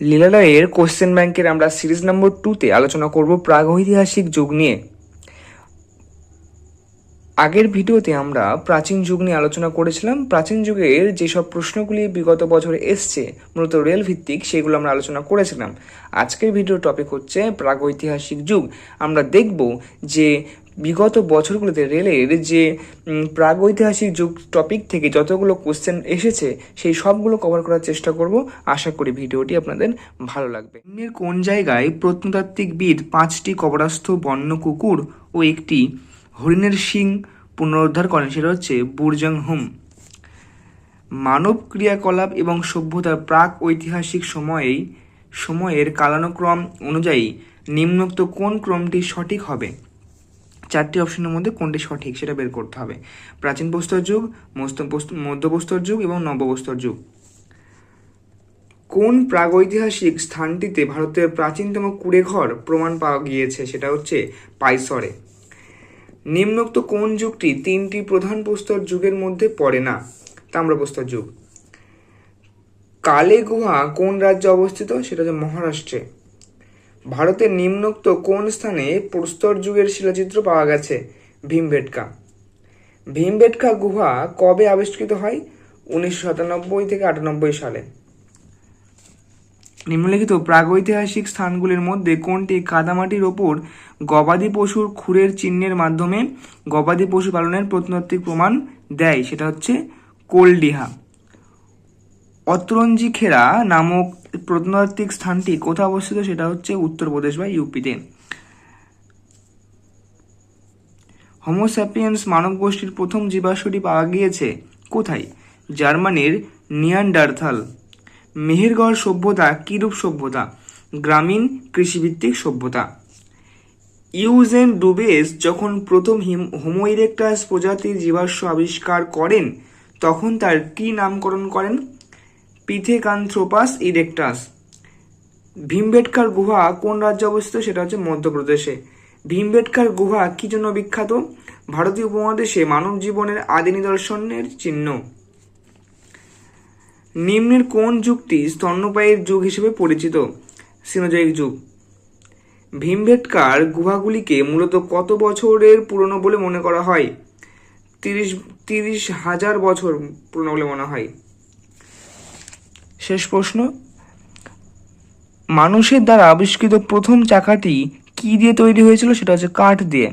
লীলালয়ের question ব্যাংকের আমরা series নম্বর টুতে আলোচনা করব প্রাগৈতিহাসিক যুগ নিয়ে। আগের ভিডিওতে আমরা প্রাচীন যুগ নিয়ে আলোচনা করেছিলাম। প্রাচীন যুগের যেসব প্রশ্নগুলি বিগত বছরে এসছে, মূলত রেল ভিত্তিক সেগুলো আমরা আলোচনা করেছিলাম। আজকের ভিডিও টপিক হচ্ছে প্রাগৈতিহাসিক যুগ। আমরা দেখব যে বিগত বছরগুলোতে রেলের যে প্রাগৈতিহাসিক যুগ টপিক থেকে যতগুলো কোশ্চেন এসেছে, সেই সবগুলো কভার করার চেষ্টা করব। আশা করি ভিডিওটি আপনাদের ভালো লাগবে। নিম্নের কোন জায়গায় প্রত্নতাত্ত্বিকবিদ পাঁচটি কবরাস্থ বন্য কুকুর ও একটি হরিণের শিং পুনরুদ্ধার করেন, সেটা হচ্ছে বুর্জাং হুম মানব ক্রিয়াকলাপ এবং সভ্যতার প্রাক ঐতিহাসিক সময়েই সময়ের কালানুক্রম অনুযায়ী নিম্নোক্ত কোন ক্রমটি সঠিক হবে? চারটি অপশনের মধ্যে কোনটি সঠিক সেটা বের করতে হবে। প্রাচীন প্রস্তর যুগ মধ্যপ্রস্তর যুগ এবং নবপ্রস্তর যুগ। কোন প্রাগৈতিহাসিক স্থানটিতে ভারতের প্রাচীনতম কুড়েঘর প্রমাণ পাওয়া গিয়েছে? সেটা হচ্ছে পাইসরে। নিম্নোক্ত কোন যুগটি তিনটি প্রধান প্রস্তর যুগের মধ্যে পড়ে না? তাম্রপ্রস্তর যুগ। কালে গুহা কোন রাজ্যে অবস্থিত? সেটা হচ্ছে মহারাষ্ট্রে। ভারতের নিম্নোক্ত কোন স্থানে প্রস্তর যুগের শিলাচিত্র পাওয়া গেছে? ভীমবেটকা। ভীমবেটকা গুহা কবে আবিষ্কৃত হয়? উনিশশো সাতানব্বই থেকে আটানব্বই সালে। নিম্নলিখিত প্রাগৈতিহাসিক স্থানগুলির মধ্যে কোনটি কাদামাটির ওপর গবাদি পশুর খুরের চিহ্নের মাধ্যমে গবাদি পশু পালনের প্রত্নতাত্ত্বিক প্রমাণ দেয়? সেটা হচ্ছে কোলডিহা। অতরঞ্জি খেরা নামক প্রত্নতাত্ত্বিক স্থানটি কোথায় অবস্থিত সেটা হচ্ছে উত্তরপ্রদেশ বা ইউপিতে। হোমোস্যাপিয়েন্স মানব গোষ্ঠীর প্রথম জীবাশ্মটি পাওয়া গিয়েছে কোথায়? জার্মানির নিয়ান্ডারথাল। মেহেরগড় সভ্যতা কিরূপ সভ্যতা? গ্রামীণ কৃষিভিত্তিক সভ্যতা। ইউজেন ডুবেস যখন প্রথম হিম- ইরেক্টাস প্রজাতির জীবাশ্ম আবিষ্কার করেন, তখন তার কী নামকরণ করেন? পিথেকান্থ্রোপাস ইরেক্টাস ভীমবেটকার গুহা কোন রাজ্যে অবস্থিত? সেটা হচ্ছে মধ্যপ্রদেশে। ভীমবেটকার গুহা কি জন্য বিখ্যাত? ভারতীয় উপমহাদেশে মানব জীবনের আদি নিদর্শনের চিহ্ন। নিম্নের কোন যুগটি স্তন্যপায়ীর যুগ হিসেবে পরিচিত? সিনোজয়িক যুগ। ভীমবেটকার গুহাগুলিকে মূলত কত বছরের পুরনো বলে মনে করা হয়? তিরিশ তিরিশ হাজার বছর পুরনো বলে মনে হয়। শেষ প্রশ্ন, মানুষের দ্বারা আবিষ্কৃত প্রথম চাকাটি কি দিয়ে তৈরি হয়েছিল সেটা হচ্ছে কাঠ দিয়ে।